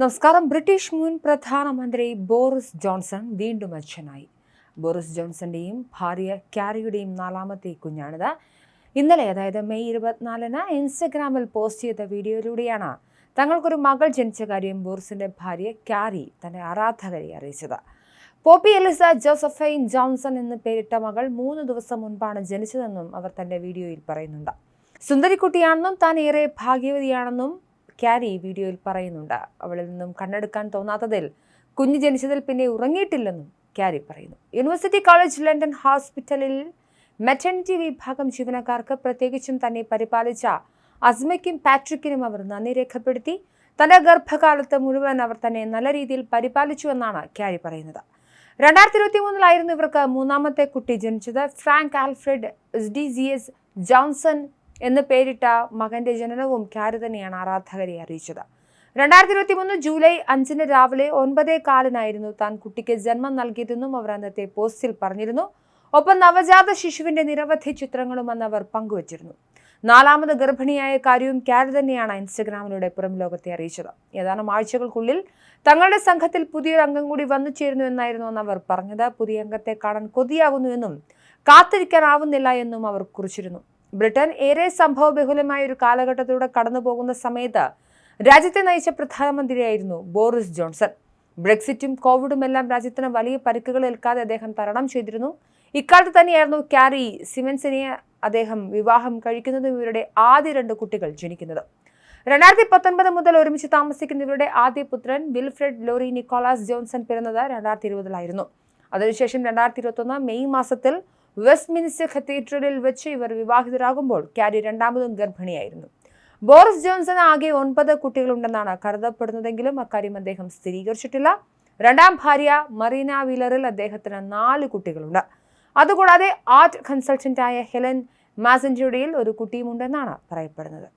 നമസ്കാരം. ബ്രിട്ടീഷ് മുൻ പ്രധാനമന്ത്രി ബോറിസ് ജോൺസൺ വീണ്ടും അച്ഛനായി. ബോറിസ് ജോൺസന്റെയും ഭാര്യ ക്യാരിയുടെയും നാലാമത്തെ കുഞ്ഞാണിത്. ഇന്നലെ അതായത് മെയ് ഇരുപത്തിനാലിന് ഇൻസ്റ്റഗ്രാമിൽ പോസ്റ്റ് ചെയ്ത വീഡിയോയിലൂടെയാണ് തങ്ങൾക്കൊരു മകൾ ജനിച്ച കാര്യം ബോറിസിന്റെ ഭാര്യ ക്യാരി തന്റെ ആരാധകരെ അറിയിച്ചത്. പോപ്പി എലിസ ജോസഫൈൻ ജോൺസൺ എന്ന് പേരിട്ട മകൾ മൂന്ന് ദിവസം മുൻപാണ് ജനിച്ചതെന്നും അവർ തന്റെ വീഡിയോയിൽ പറയുന്നുണ്ട്. സുന്ദരിക്കുട്ടിയാണെന്നും താൻ ഏറെ ഭാഗ്യവതിയാണെന്നും ക്യാരി വീഡിയോയിൽ പറയുന്നുണ്ട്. അവളിൽ നിന്നും കണ്ണെടുക്കാൻ തോന്നാത്തതിൽ കുഞ്ഞ് ജനിച്ചതിൽ പിന്നെ ഉറങ്ങിയിട്ടില്ലെന്നും ക്യാരി പറയുന്നു. യൂണിവേഴ്സിറ്റി കോളേജ് ലണ്ടൻ ഹോസ്പിറ്റലിൽ മെറ്റർണിറ്റി വിഭാഗം ജീവനക്കാർക്ക് പ്രത്യേകിച്ചും തന്നെ പരിപാലിച്ച അസ്മയ്ക്കും പാട്രിക്കിനും അവർ നന്ദി രേഖപ്പെടുത്തി. തന്റെ ഗർഭകാലത്ത് മുഴുവൻ അവർ തന്നെ നല്ല രീതിയിൽ പരിപാലിച്ചുവെന്നാണ് ക്യാരി പറയുന്നത്. രണ്ടായിരത്തി ഇരുപത്തി മൂന്നിലായിരുന്നു ഇവർക്ക് മൂന്നാമത്തെ കുട്ടി ജനിച്ചത്. Frank Alfred S D G S Johnson എന്ന് പേരിട്ട മകന്റെ ജനനവും ക്യാരി തന്നെയാണ് ആരാധകരെ അറിയിച്ചത്. രണ്ടായിരത്തി ഇരുപത്തി മൂന്ന് ജൂലൈ അഞ്ചിന് രാവിലെ ഒൻപതേ കാലിനായിരുന്നു താൻ കുട്ടിക്ക് ജന്മം നൽകിയതെന്നും അവർ അന്നത്തെ പോസ്റ്റിൽ പറഞ്ഞിരുന്നു. ഒപ്പം നവജാത ശിശുവിന്റെ നിരവധി ചിത്രങ്ങളും അന്ന് അവർ പങ്കുവച്ചിരുന്നു. നാലാമത് ഗർഭിണിയായ കാര്യവും ക്യാരി തന്നെയാണ് ഇൻസ്റ്റഗ്രാമിലൂടെ പുറം ലോകത്തെ അറിയിച്ചത്. ഏതാനും ആഴ്ചകൾക്കുള്ളിൽ തങ്ങളുടെ സംഘത്തിൽ പുതിയൊരു അംഗം കൂടി വന്നു ചേരുന്നു എന്നായിരുന്നു അന്ന് അവർ പറഞ്ഞത്. പുതിയ അംഗത്തെ കാണാൻ കൊതിയാകുന്നു എന്നും കാത്തിരിക്കാനാവുന്നില്ല എന്നും അവർ കുറിച്ചിരുന്നു. ബ്രിട്ടൻ ഏറെ സംഭവബഹുലമായ ഒരു കാലഘട്ടത്തിലൂടെ കടന്നു പോകുന്ന സമയത്ത് രാജ്യത്തെ നയിച്ച പ്രധാനമന്ത്രിയായിരുന്നു ബോറിസ് ജോൺസൺ. ബ്രെക്സിറ്റും കോവിഡും എല്ലാം രാജ്യത്തിന് വലിയ പരിക്കുകൾ ഏൽക്കാതെ അദ്ദേഹം തരണം ചെയ്തിരുന്നു. ഇക്കാലത്ത് തന്നെയായിരുന്നു ക്യാരി സിമൻസിനെ അദ്ദേഹം വിവാഹം കഴിക്കുന്നതും ഇവരുടെ ആദ്യ രണ്ട് കുട്ടികൾ ജനിക്കുന്നത്. രണ്ടായിരത്തി പത്തൊൻപത് മുതൽ ഒരുമിച്ച് താമസിക്കുന്ന ഇവരുടെ ആദ്യ പുത്രൻ വിൽഫ്രെഡ് ലോറി നിക്കോളാസ് ജോൺസൺ പിറന്നത് രണ്ടായിരത്തി ഇരുപതിലായിരുന്നു അതിനുശേഷം രണ്ടായിരത്തി ഇരുപത്തൊന്ന് മെയ് മാസത്തിൽ വെസ്റ്റ് മിനിസ്റ്റർ കത്തീഡ്രലിൽ വെച്ച് ഇവർ വിവാഹിതരാകുമ്പോൾ ക്യാരി രണ്ടാമതും ഗർഭിണിയായിരുന്നു. ബോറിസ് ജോൺസൺ ആകെ ഒൻപത് കുട്ടികളുണ്ടെന്നാണ് കരുതപ്പെടുന്നതെങ്കിലും അക്കാര്യം അദ്ദേഹം സ്ഥിരീകരിച്ചിട്ടില്ല. രണ്ടാം ഭാര്യ മറീന വീലറിൽ അദ്ദേഹത്തിന് നാല് കുട്ടികളുണ്ട്. അതുകൂടാതെ ആർട്ട് കൺസൾട്ടന്റായ ഹെലൻ മാസഞ്ചുഡിയിൽ ഒരു കുട്ടിയുമുണ്ടെന്നാണ് പറയപ്പെടുന്നത്.